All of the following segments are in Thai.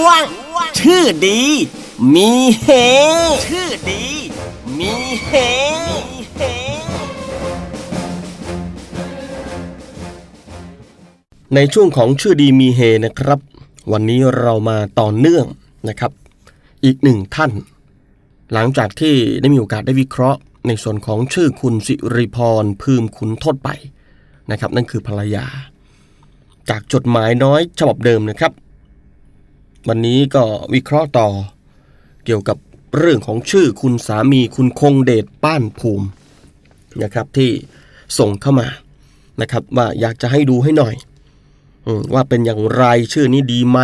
ช่วง ชื่อดี มีเฮ ชื่อดี มีเฮเฮในช่วงของชื่อดีมีเฮนะครับ วันนี้เรามาต่อเนื่องนะครับ อีกหนึ่งท่าน หลังจากที่ได้มีโอกาสได้วิเคราะห์ ในส่วนของชื่อคุณสิริพรพืมขุนทดไปนะครับ นั่นคือภรรยา จากจดหมายน้อยฉบับเดิมนะครับ วันนี้ก็วิเคราะห์ต่อเกี่ยวกับเรื่องของชื่อคุณสามีคุณคงเดชป้านภูมินะครับที่ส่งเข้ามานะครับว่าอยากจะให้ดูให้หน่อยว่าเป็นอย่างไรชื่อนี้ดีไหม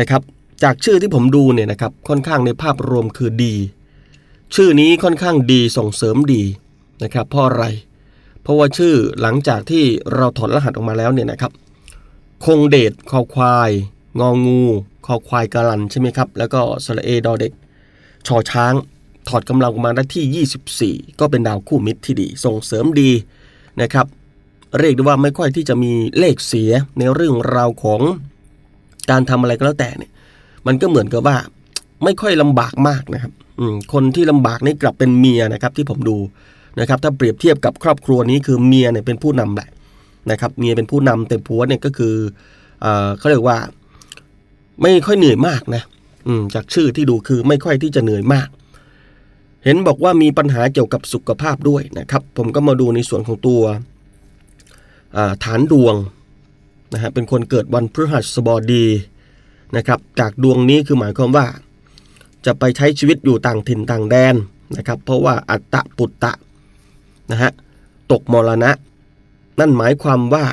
นะครับ จากชื่อที่ผมดูเนี่ยนะครับค่อนข้างในภาพรวมคือดี ชื่อนี้ค่อนข้างดีส่งเสริมดีนะครับเพราะอะไร เพราะว่าชื่อหลังจากที่เราถอดรหัสออกมาแล้วเนี่ยนะครับ คงเดชคอควาย งองู คอควายกาลันใช่ไหมครับ แล้วก็สระเอดอเด็ก ชอช้าง ถอดกำลังออกมาได้ที่ 24 ก็เป็นดาวคู่มิตรที่ดี ส่งเสริมดีนะครับ เรียกได้ว่าไม่ค่อยที่จะมีเลขเสียในเรื่องราวของการทำอะไรก็แล้วแต่เนี่ย มันก็เหมือนกับว่าไม่ค่อยลำบากมากนะครับอืคนที่ลำบากนี่กลับเป็นเมียนะครับที่ผมดูนะครับ ถ้าเปรียบเทียบกับครอบครัวนี้คือเมียเนี่ยเป็นผู้นำแหละนะครับ เมียเป็นผู้นำแต่ผัวเนี่ยก็คือเออเขาเรียกว่า ไม่ค่อยเหนื่อยมากนะ อืม จากชื่อที่ดูคือไม่ค่อยที่จะเหนื่อยมาก เห็นบอกว่ามีปัญหาเกี่ยวกับสุขภาพด้วยนะครับ ผมก็มาดูในส่วนของตัวาฐานดวงนะฮะเป็นคนเกิดวันพฤหัสบดีนะครับ จากดวงนี้คือหมายความว่า จะไปใช้ชีวิตอยู่ต่างถิ่นต่างแดนนะครับ เพราะว่าอัตตะปุตตะนะฮะตกมรณะ นั่นหมายความว่า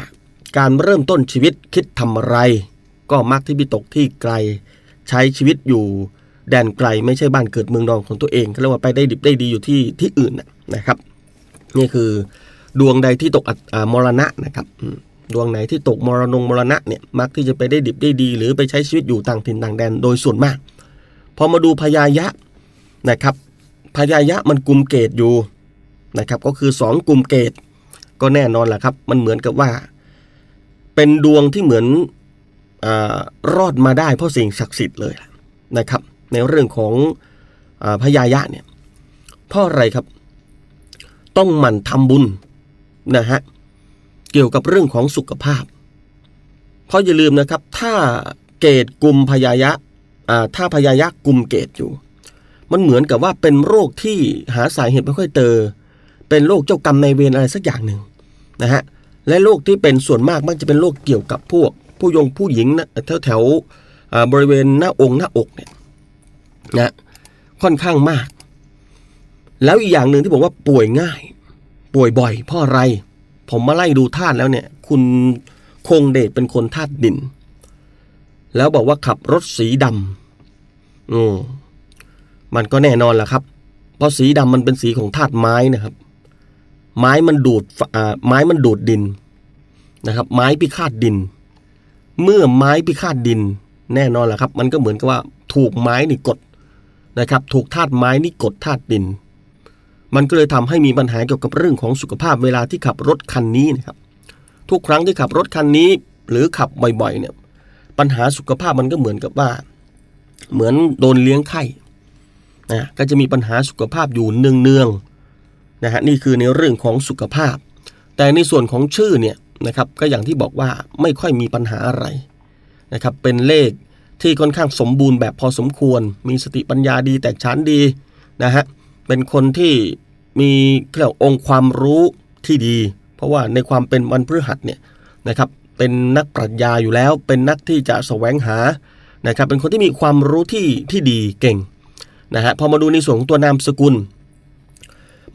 การเริ่มต้นชีวิตคิดทำอะไร ก็มักที่พิตกที่ไกล ใช้ชีวิตอยู่แดนไกลไม่ใช่บ้านเกิดเมืองนอนของตัวเองเขาเรียกว่าไปได้ดิบได้ดีอยู่ที่ที่อื่นนะครับ นี่คือดวงใดที่ตกอัตอ่ามรณะนะครับดวงไหนที่ตกมรณงมรณะเนี่ยมักที่จะไปได้ดิบได้ดี หรือไปใช้ชีวิตอยู่ต่างถิ่นต่างแดนโดยส่วนมากพอมาดูพยายะนะครับพยายะมันกลุ่มเกตอยู่นะครับ ก็คือสองกลุ่มเกตก็แน่นอนแหละครับ มันเหมือนกับว่า เป็นดวงที่เหมือน รอดมาได้เพราะสิ่งศักดิ์สิทธิ์เลยนะครับ ในเรื่องของอพยายะเนี่ยเพราะอะไรครับ ต้องหมั่นทำบุญนะฮะเกี่ยวกับเรื่องของสุขภาพ เพราะอย่าลืมนะครับ ถ้าเกตกลุ่มพยายะถ้าพยายะกลุ่มเกตอยู่ มันเหมือนกับว่าเป็นโรคที่หาสาเหตุไม่ค่อยเจอเป็นโรคเจ้ากรรมในเวรอะไรสักอย่างหนึ่งนะฮะและโรคที่เป็นส่วนมากมักจะเป็นโรคเกี่ยวกับพวก ผู้ยงผู้หญิงนะแถวแถวบริเวณหน้าองค์หน้าอกเนี่ยนะค่อนข้างมาก แล้วอีกอย่างหนึ่งที่บอกว่าป่วยง่าย ป่วยบ่อยเพราะอะไร ผมมาไล่ดูธาตุแล้วเนี่ย คุณคงเดชเป็นคนธาตุดิน แล้วบอกว่าขับรถสีดำอืมมันก็แน่นอนแหละครับ เพราะสีดำมันเป็นสีของธาตุไม้นะครับ ไม้มันดูดอ่าไม้มันดูดดินนะครับ ไม้พิฆาตดิน เมื่อไม้พิฆาตดินแน่นอนแหละครับ มันก็เหมือนกับว่าถูกไม้นี่กดนะครับ ถูกธาตุไม้นี่กดธาตุดิน มันก็เลยทำให้มีปัญหาเกี่ยวกับเรื่องของสุขภาพเวลาที่ขับรถคันนี้นะครับ ทุกครั้งที่ขับรถคันนี้ หรือขับบ่อยๆเนี่ยปัญหาสุขภาพมันก็เหมือนกับว่า เหมือนโดนเลี้ยงไข้นะก็จะมีปัญหาสุขภาพอยู่เนืองๆนะฮะนี่คือในเรื่องของสุขภาพ แต่ในส่วนของชื่อเนี่ย นะครับก็อย่างที่บอกว่าไม่ค่อยมีปัญหาอะไรนะครับเป็นเลขที่ค่อนข้างสมบูรณ์แบบพอสมควร มีสติปัญญาดีแตกฉานดีนะฮะเป็นคนที่มีเรียกว่าองค์ความรู้ที่ดี เพราะว่าในความเป็นวันพฤหัสเนี่ยนะครับเป็นนักปรัชญาอยู่แล้ว เป็นนักที่จะแสวงหานะครับเป็นคนที่มีความรู้ที่ที่ดีเก่งนะฮะพอมาดูในส่วนของตัวนามสกุล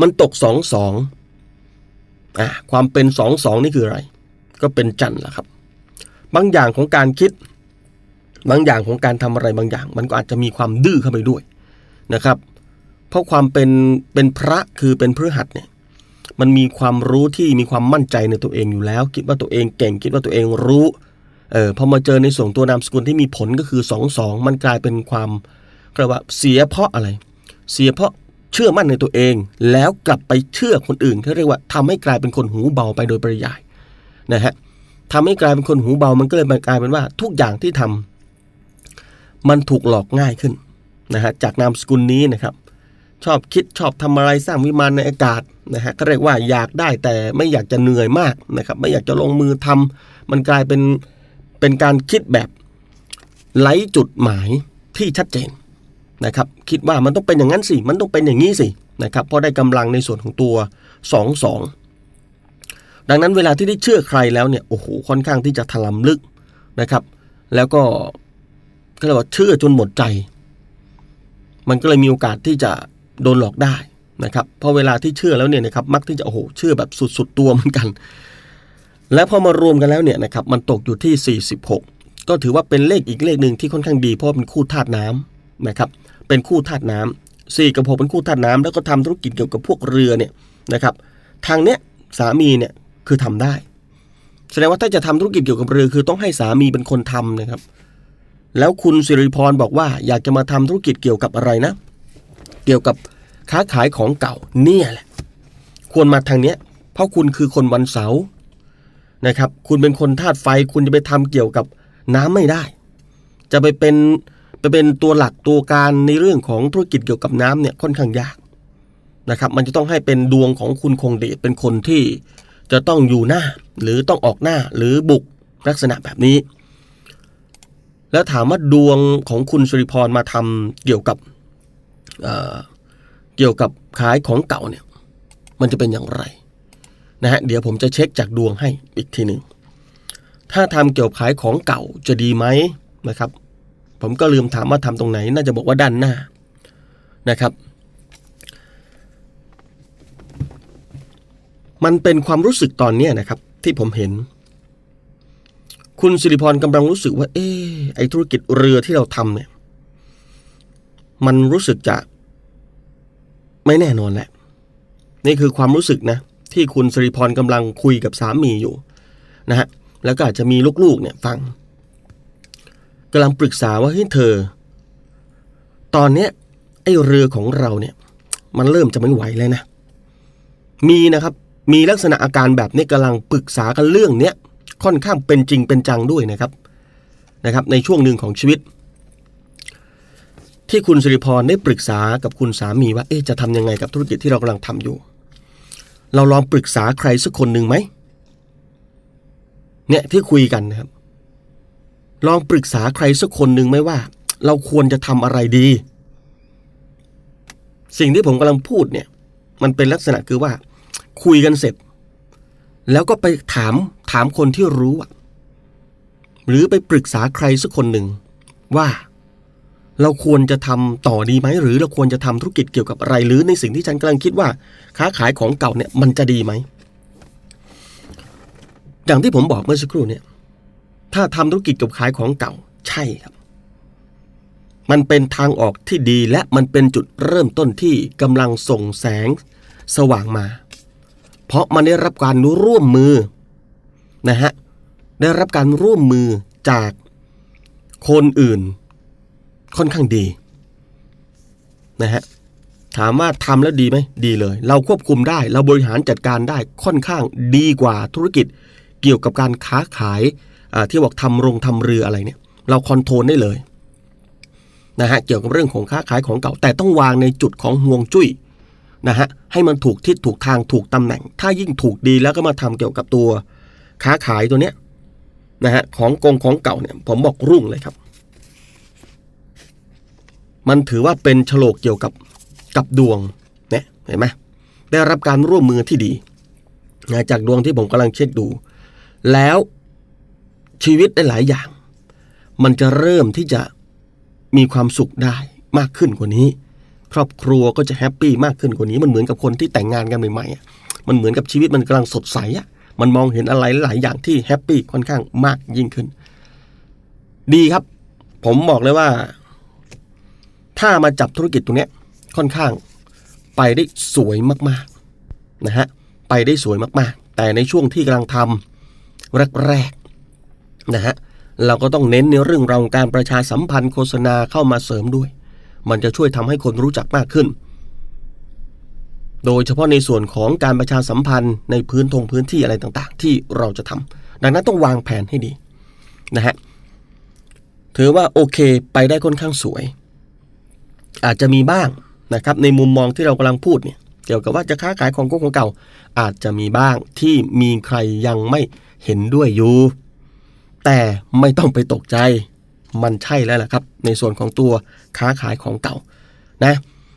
มันตกสองส อะความเป็นสองสองนี่คืออะไร ก็เป็นจันทร์แหละครับ บางอย่างของการคิด บางอย่างของการทำอะไรบางอย่าง มันก็อาจจะมีความดื้อเข้าไปด้วยนะครับ เพราะความเป็นเป็นพระคือเป็นพฤหัสเนี่ยมันมีความรู้ที่มีความมั่นใจในตัวเองอยู่แล้ว คิดว่าตัวเองเก่งคิดว่าตัวเองรู้เออพอมาเจอในส่วนตัวนามสกุลที่มีผลก็คือสองสองมันกลายเป็นความเรียกว่าเสียเพราะอะไร เสียเพราะ เชื่อมั่นในตัวเอง แล้วกลับไปเชื่อคนอื่นเขาเรียกว่าทำให้กลายเป็นคนหูเบาไปโดยปริยายนะฮะทำให้กลายเป็นคนหูเบามันก็เลยกลายเป็นว่า ทุกอย่างที่ทำมันถูกหลอกง่ายขึ้นนะฮะจากนามสกุลนี้นะครับ ชอบคิดชอบทำอะไรสร้างวิมานในอากาศนะฮะก็เรียกว่าอยากได้แต่ไม่อยากจะเหนื่อยมากนะครับ ไม่อยากจะลงมือทำมันกลายเป็นเป็นการคิดแบบไร้จุดหมายที่ชัดเจน นะครับคิดว่ามันต้องเป็นอย่างนั้นสิ มันต้องเป็นอย่างนี้สินะครับเพราะได้กำลังในส่วนของตัวสองสองดังนั้นเวลาที่ได้เชื่อใครแล้วเนี่ยโอ้โหค่อนข้างที่จะถลำลึกนะครับ แล้วก็ก็เรียกว่าเชื่อจนหมดใจ มันก็เลยมีโอกาสที่จะโดนหลอกได้นะครับเพราะเวลาที่เชื่อแล้วเนี่ยนะครับมักที่จะโอ้โหเชื่อแบบสุดๆตัวเหมือนกัน แล้วพอมารวมกันแล้วเนี่ยนะครับมันตกอยู่ที่ 46 ก็ถือว่าเป็นเลขอีกเลขหนึ่งที่ค่อนข้างดีเพราะเป็นคู่ธาตุน้ำนะครับ เป็นคู่ธาตุน้ำสี่กับหกเป็นคู่ธาตุน้ำแล้วก็ทำธุรกิจเกี่ยวกับพวกเรือเนี่ยนะครับ ทางเนี้ยสามีเนี่ยคือทำได้ แสดงว่าถ้าจะทำธุรกิจเกี่ยวกับเรือคือต้องให้สามีเป็นคนทำนะครับ แล้วคุณสิริพรบอกว่าอยากจะมาทำธุรกิจเกี่ยวกับอะไรนะ เกี่ยวกับค้าขายของเก่าเนี่ยแหละ ควรมาทางเนี้ย เพราะคุณคือคนวันเสาร์นะครับ คุณเป็นคนธาตุไฟ คุณจะไปทำเกี่ยวกับน้ำไม่ได้ จะไปเป็น ไปเป็นตัวหลักตัวการในเรื่องของธุรกิจเกี่ยวกับน้ำเนี่ยค่อนข้างยากนะครับมันจะต้องให้เป็นดวงของคุณคงเดชเป็นคนที่จะต้องอยู่หน้าหรือต้องออกหน้าหรือบุกลักษณะแบบนี้ แล้วถามว่าดวงของคุณสุริพรมาทำเกี่ยวกับเเกี่ยวกับขายของเก่าเนี่ยมันจะเป็นอย่างไรนะฮะเดี๋ยวผมจะเช็คจากดวงให้อีกทีหนึ่งถ้าทำเกี่ยวกับขายของเก่าจะดีไหมนะครับ ผมก็ลืมถามว่าทำตรงไหน น่าจะบอกว่าด้านหน้านะครับ มันเป็นความรู้สึกตอนเนี้นะครับ ที่ผมเห็น คุณสิริพรกำลังรู้สึกว่า เออไอธุรกิจเรือที่เราทำเนี่ย มันรู้สึกจะไม่แน่นอนแหละ นี่คือความรู้สึกนะ ที่คุณสิริพรกำลังคุยกับสามีอยู่นะฮะแล้วก็อาจจะมีลูกๆเนี่ยฟัง กำลังปรึกษาว่าเฮ้ยเธอ ตอนเนี้ยไอเรือของเราเนี่ย มันเริ่มจะไม่ไหวเลยนะ มีนะครับ มีลักษณะอาการแบบนี้กำลังปรึกษากันเรื่องเนี้ยค่อนข้างเป็นจริงเป็นจังด้วยนะครับนะครับ ในช่วงหนึ่งของชีวิต ที่คุณสิริพรได้ปรึกษากับคุณสามีว่าเอ๊ะจะทำยังไงกับธุรกิจที่เรากำลังทำอยู่ เราลองปรึกษาใครสักคนหนึ่งไหมเนี่ยที่คุยกันนะครับ ลองปรึกษาใครสักคนหนึ่งไหมว่า เราควรจะทำอะไรดี สิ่งที่ผมกำลังพูดเนี่ย มันเป็นลักษณะคือว่า คุยกันเสร็จ แล้วก็ไปถามถามคนที่รู้อะหรือไปปรึกษาใครสักคนหนึ่งว่าเราควรจะทำต่อดีไหม หรือเราควรจะทำธุรกิจเกี่ยวกับอะไร หรือในสิ่งที่ฉันกำลังคิดว่า ค้าขายของเก่าเนี่ยมันจะดีไหม อย่างที่ผมบอกเมื่อสักครู่เนี่ย ถ้าทำธุรกิจกับขายของเก่า ใช่ครับ มันเป็นทางออกที่ดีและมันเป็นจุดเริ่มต้นที่กำลังส่งแสงสว่างมา เพราะมันได้รับการร่วมมือนะฮะได้รับการร่วมมือจากคนอื่น ค่อนข้างดีนะฮะถามว่าทำแล้วดีไหมดีเลย เราควบคุมได้ เราบริหารจัดการได้ค่อนข้างดีกว่าธุรกิจเกี่ยวกับการค้าขาย ที่บอกทำโรงทำเรืออะไรเนี่ย เราคอนโทรลได้เลยนะฮะเกี่ยวกับเรื่องของค้าขายของเก่า แต่ต้องวางในจุดของห่วงจุ้ยนะฮะให้มันถูกทิศถูกทางถูกตำแหน่ง ถ้ายิ่งถูกดีแล้วก็มาทำเกี่ยวกับตัวค้าขายตัวเนี้ยนะฮะของกงของเก่าเนี่ยผมบอกรุ่งเลยครับ มันถือว่าเป็นโฉลกเกี่ยวกับกับดวงเนี่ยเห็นไหมได้รับการร่วมมือที่ดีนะจากดวงที่ผมกำลังเช็คดู แล้ว ชีวิตได้หลายอย่าง มันจะเริ่มที่จะมีความสุขได้มากขึ้นกว่านี้ ครอบครัวก็จะแฮปปี้มากขึ้นกว่านี้มันเหมือนกับคนที่แต่งงานกันใหม่ๆอะมันเหมือนกับชีวิตมันกำลังสดใสอะมันมองเห็นอะไรหลายอย่างที่แฮปปี้ค่อนข้างมากยิ่งขึ้น ดีครับ ผมบอกเลยว่า ถ้ามาจับธุรกิจตรงนี้ค่อนข้างไปได้สวยมากๆนะฮะไปได้สวยมากๆ แต่ในช่วงที่กำลังทำแรก นะฮะเราก็ต้องเน้นในเรื่องราวการประชาสัมพันธ์โฆษณาเข้ามาเสริมด้วย มันจะช่วยทำให้คนรู้จักมากขึ้น โดยเฉพาะในส่วนของการประชาสัมพันธ์ในพื้นทงพื้นที่อะไรต่างๆ ที่เราจะทำดังนั้นต้องวางแผนให้ดีนะฮะถือว่าโอเคไปได้ค่อนข้างสวย อาจจะมีบ้างนะครับในมุมมองที่เรากำลังพูดเนี่ยเกี่ยวกับว่าจะค้าขายของกงของเก่า อาจจะมีบ้างที่มีใครยังไม่เห็นด้วยอยู่ แต่ไม่ต้องไปตกใจ มันใช่แล้วแหละครับ ในส่วนของตัวค้าขายของเก่านะ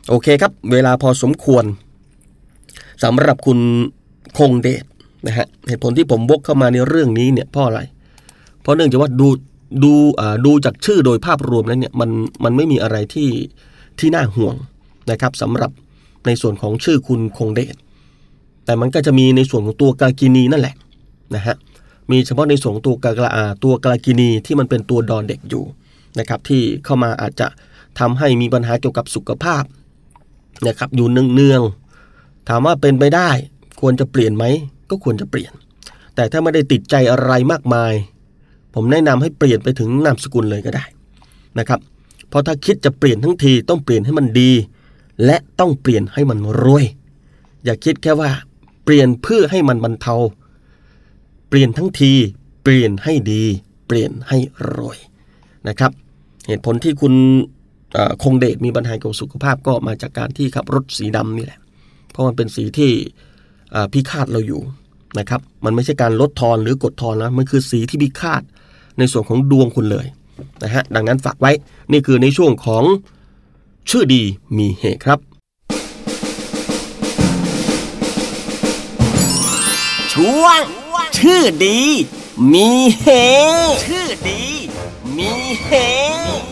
โอเคครับ เวลาพอสมควรสำหรับคุณคงเดชนะฮะเหตุผลที่ผมวกเข้ามาในเรื่องนี้เนี่ยเพราะอะไร เพราะเนื่องจากว่าดูดูอ่าดูจากชื่อโดยภาพรวมแล้วเนี่ยมันมันไม่มีอะไรที่ที่น่าห่วงนะครับสำหรับในส่วนของชื่อคุณคงเดชแต่มันก็จะมีในส่วนของตัวกากินีนั่นแหละนะฮะ มีเฉพาะในส่วนของตัวกาอ่าตัวกากินีที่มันเป็นตัวดอนเด็กอยู่นะครับที่เข้ามาอาจจะทำให้มีปัญหาเกี่ยวกับสุขภาพนะครับอยู่เนืองๆถามว่าเป็นไปได้ควรจะเปลี่ยนไหมก็ควรจะเปลี่ยน แต่ถ้าไม่ได้ติดใจอะไรมากมาย ผมแนะนำให้เปลี่ยนไปถึงนามสกุลเลยก็ได้นะครับเพราะถ้าคิดจะเปลี่ยนทั้งทีต้องเปลี่ยนให้มันดี และต้องเปลี่ยนให้มันรวย อย่าคิดแค่ว่าเปลี่ยนเพื่อให้มันบรรเทา ปลี่ยนทั้งที เปลี่ยนให้ดี เปลี่ยนให้รวยนะครับ เหตุผลที่คุณคงเดชมีปัญหาเกี่ยวกับสุขภาพก็มาจากการที่ขับรถสีดำนี่แหละ เพราะมันเป็นสีที่พิฆาตเราอยู่นะครับ มันไม่ใช่การลดทอนหรือกดทอนนะ มันคือสีที่พิฆาตในส่วนของดวงคุณเลยนะฮะ ดังนั้นฝากไว้ นี่คือในช่วงของชื่อดีมีเหตุครับ ช่วง ชื่อดี มีเหตุชื่อดี มีเหตุ